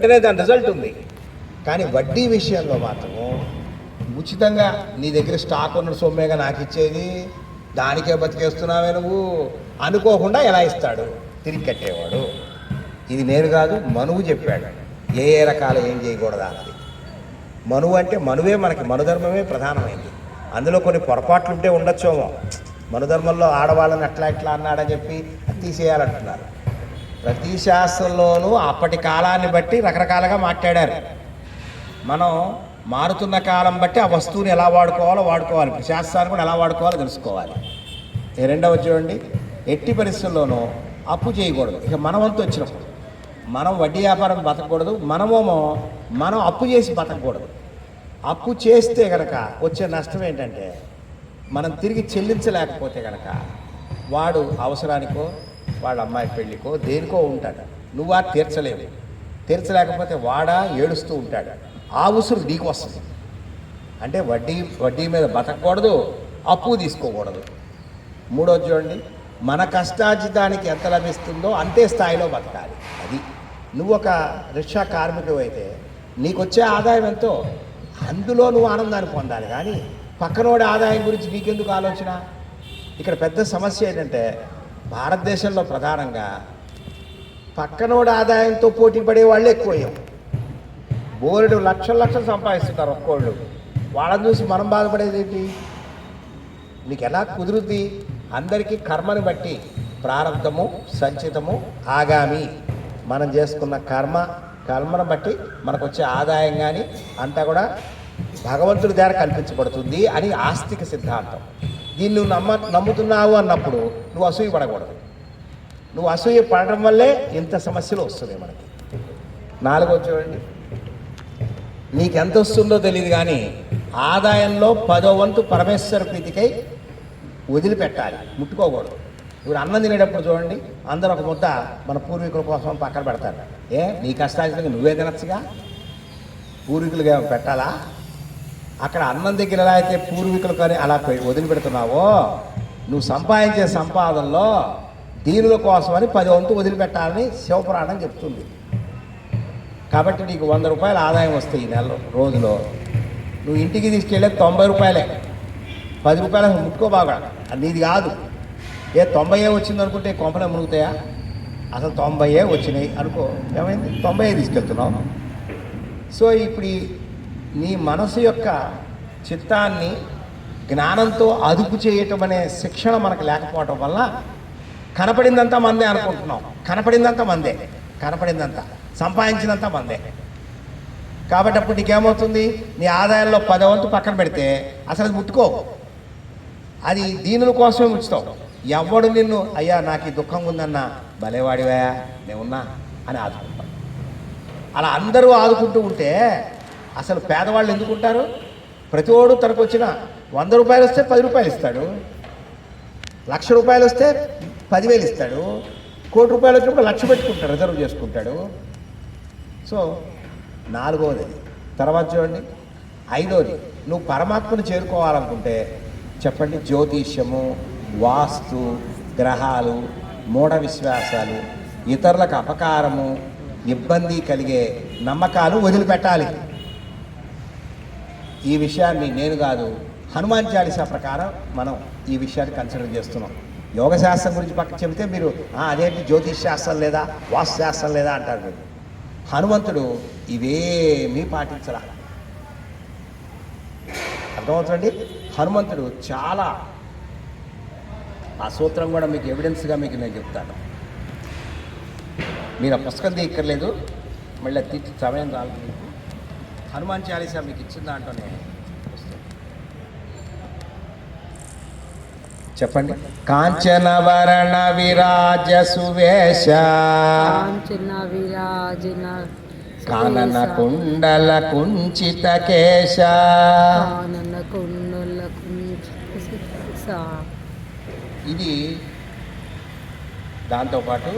వెంటనే దాని రిజల్ట్ ఉంది. కానీ వడ్డీ విషయంలో మాత్రము ఉచితంగా నీ దగ్గర స్టాక్ ఉన్న సొమ్మేగా నాకు ఇచ్చేది దానికే బతికేస్తున్నావే నువ్వు అనుకోకుండా ఎలా ఇస్తాడు? తిరిగి కట్టేవాడు. ఇది నేను కాదు మనువు చెప్పాడు. ఏ ఏ రకాల ఏం చేయకూడదు అన్నది. మనువు అంటే మనువే మనకి మనుధర్మమే ప్రధానమైంది. అందులో కొన్ని పొరపాట్లు ఉంటే ఉండొచ్చేమో. మనుధర్మంలో ఆడవాళ్ళని అట్లా ఇట్లా అన్నాడని చెప్పి తీసేయాలంటున్నారు. ప్రతి శాస్త్రంలోనూ అప్పటి కాలాన్ని బట్టి రకరకాలుగా మాట్లాడారు. మనం మారుతున్న కాలం బట్టి ఆ వస్తువుని ఎలా వాడుకోవాలో వాడుకోవాలి. శాస్త్రాన్ని కూడా ఎలా వాడుకోవాలో తెలుసుకోవాలి. రెండవ చూడండి. ఎట్టి పరిస్థితుల్లోనూ అప్పు చేయకూడదు. ఇక మన వంతు వచ్చినప్పుడు మనం వడ్డీ వ్యాపారం బతకూడదు మనమేమో మనం అప్పు చేసి బతకూడదు అప్పు చేస్తే కనుక వచ్చే నష్టం ఏంటంటే మనం తిరిగి చెల్లించలేకపోతే కనుక వాడు అవసరానికో వాళ్ళ అమ్మాయి పెళ్ళికో దేనికో ఉంటాడు. నువ్వు ఆ తీర్చలేవు. తీర్చలేకపోతే వాడా ఏడుస్తూ ఉంటాడు. ఆ ఉసురు నీకు వస్తుంది. అంటే వడ్డీ వడ్డీ మీద బతకూడదు అప్పు తీసుకోకూడదు. మూడోది చూడండి మన కష్టార్జితానికి ఎంత లభిస్తుందో అంతే స్థాయిలో బతకాలి. అది. నువ్వు ఒక రిక్షా కార్మికుడు అయితే నీకు వచ్చే ఆదాయం ఎంతో? అందులో నువ్వు ఆనందాన్ని పొందాలి. కానీ పక్కనోడి ఆదాయం గురించి నీకెందుకు ఆలోచన? ఇక్కడ పెద్ద సమస్య ఏంటంటే భారతదేశంలో ప్రధానంగా పక్కనోడి ఆదాయంతో పోటీ పడే వాళ్ళే ఎక్కువయ్యాం. బోరెడు లక్షల లక్షలు సంపాదిస్తున్నారు ఒక్కోళ్ళు. వాళ్ళని చూసి మనం బాధపడేది ఏంటి? నీకు ఎలా కుదురుద్ది? అందరికీ కర్మని బట్టి ప్రారంధము సంచితము ఆగామి. మనం చేసుకున్న కర్మ కర్మను బట్టి మనకు వచ్చే ఆదాయం కానీ అంతా కూడా భగవంతుడి ద్వారా కల్పించబడుతుంది అని ఆస్తిక సిద్ధాంతం. దీన్ని నువ్వు నమ్మ నమ్ముతున్నావు అన్నప్పుడు నువ్వు అసూయ పడకూడదు. నువ్వు అసూయ పడడం వల్లే ఇంత సమస్యలు వస్తున్నాయి మనకి. నాలుగో చూడండి. నీకు ఎంత వస్తుందో తెలియదు కానీ ఆదాయంలో పదో వంతు పరమేశ్వర ప్రీతికై వదిలిపెట్టాలి. ముట్టుకోకూడదు. ఇప్పుడు అన్నం తినేటప్పుడు చూడండి అందరూ ఒక ముద్ద మన పూర్వీకుల కోసం పక్కన పెడతారు. ఏ నీ కష్టాజితంగా నువ్వే తినచ్చుగా? పూర్వీకులుగా పెట్టాలా? అక్కడ అన్నం దగ్గర ఎలా అయితే పూర్వీకులు కానీ అలా వదిలిపెడుతున్నావో నువ్వు సంపాదించే సంపాదనలో దీనుల కోసమని పది వంతు వదిలిపెట్టాలని శివపురాణం చెప్తుంది. కాబట్టి నీకు వంద రూపాయల ఆదాయం వస్తాయి ఈ నెలలో రోజులో. నువ్వు ఇంటికి తీసుకెళ్ళే తొంభై రూపాయలే. పది రూపాయలు ముట్టుకో బాగా అది నీది కాదు. ఏ తొంభై ఏ వచ్చింది అనుకుంటే కొంపలే మునుగుతాయా? అసలు తొంభై ఏ వచ్చినాయి అనుకో. ఏమైంది? తొంభై తీసుకెళ్తున్నావు. సో ఇప్పుడు నీ మనసు యొక్క చిత్తాన్ని జ్ఞానంతో అదుపు చేయటం అనే శిక్షణ మనకు లేకపోవటం వల్ల కనపడిందంతా మందే అనుకుంటున్నాం. కనపడిందంతా మందే. కనపడిందంతా. సంపాదించినంతా మందే. కాబట్టి అప్పుడు నీకేమవుతుంది? నీ ఆదాయంలో పదవంతు పక్కన పెడితే అసలు అది ముట్టుకో. అది దీనుల కోసమే ఉంచుతావు ఎవడు నిన్ను అయ్యా నాకు ఈ దుఃఖం ఉందన్నా భలేవాడివా నేనున్నా అని ఆదుకుంటావు. అలా అందరూ ఆదుకుంటూ ఉంటే అసలు పేదవాళ్ళు ఎందుకు ఉంటారు? ప్రతివాడు తనకు వచ్చిన వంద రూపాయలు వస్తే పది రూపాయలు ఇస్తాడు. లక్ష రూపాయలు వస్తే పదివేలు ఇస్తాడు. కోటి రూపాయలు వచ్చినప్పుడు లక్ష పెట్టుకుంటాడు రిజర్వ్ చేసుకుంటాడు. సో నాలుగవది తర్వాత చూడండి. ఐదవది నువ్వు పరమాత్మను చేరుకోవాలనుకుంటే చెప్పండి జ్యోతిష్యము వాస్తు గ్రహాలు మూఢ విశ్వాసాలు ఇతరులకు అపకారము ఇబ్బంది కలిగే నమ్మకాలు వదిలిపెట్టాలి. ఈ విషయాన్ని నేను కాదు హనుమాన్ చాలీసా ప్రకారం మనం ఈ విషయాన్ని కన్సిడర్ చేస్తున్నాం. యోగ శాస్త్రం గురించి పక్క చెబితే మీరు అదేంటి జ్యోతిష్ శాస్త్రం లేదా వాస్తు శాస్త్రం లేదా? అంటారు మీరు. హనుమంతుడు ఇవేమీ పాటించరా అర్థమవుతుందండి? హనుమంతుడు చాలా ఆ సూత్రం కూడా మీకు ఎవిడెన్స్గా మీకు నేను చెప్తాను. మీరు ఆ పుస్తకం తీయక్కర్లేదు. మళ్ళీ తీర్చి సమయం రాలేదు. హనుమాన్ చాలీసా మీకు ఇచ్చిన దాంట్లోనే. చెప్పండి. కాంచనవరణ విరాజ సువేశ. కాంచన విరాజన కానన కుండల కుంచిత కేశ. కానన కుండల కుంచ ఇది దాంతోపాటు